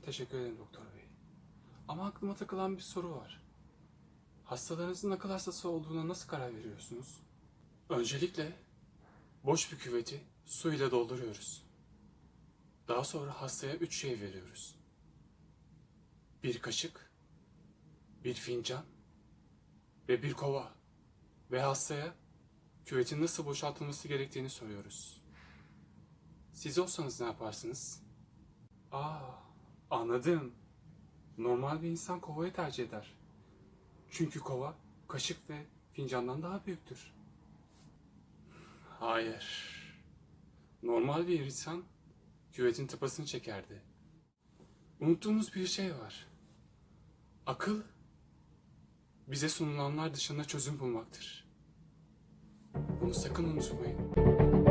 teşekkür ederim doktor bey. Ama aklıma takılan bir soru var. Hastalarınızın akıl hastası olduğuna nasıl karar veriyorsunuz? Öncelikle boş bir küveti su ile dolduruyoruz. Daha sonra hastaya üç şey veriyoruz. Bir kaşık, bir fincan ve bir kova. Ve hastaya küvetin nasıl boşaltılması gerektiğini soruyoruz. Siz olsanız ne yaparsınız? Aa, anladım. Normal bir insan kovayı tercih eder. Çünkü kova kaşık ve fincandan daha büyüktür. Hayır. Normal bir insan küvetin tıpasını çekerdi. Unuttuğumuz bir şey var. Akıl bize sunulanlar dışında çözüm bulmaktır. Bunu sakın unutmayın.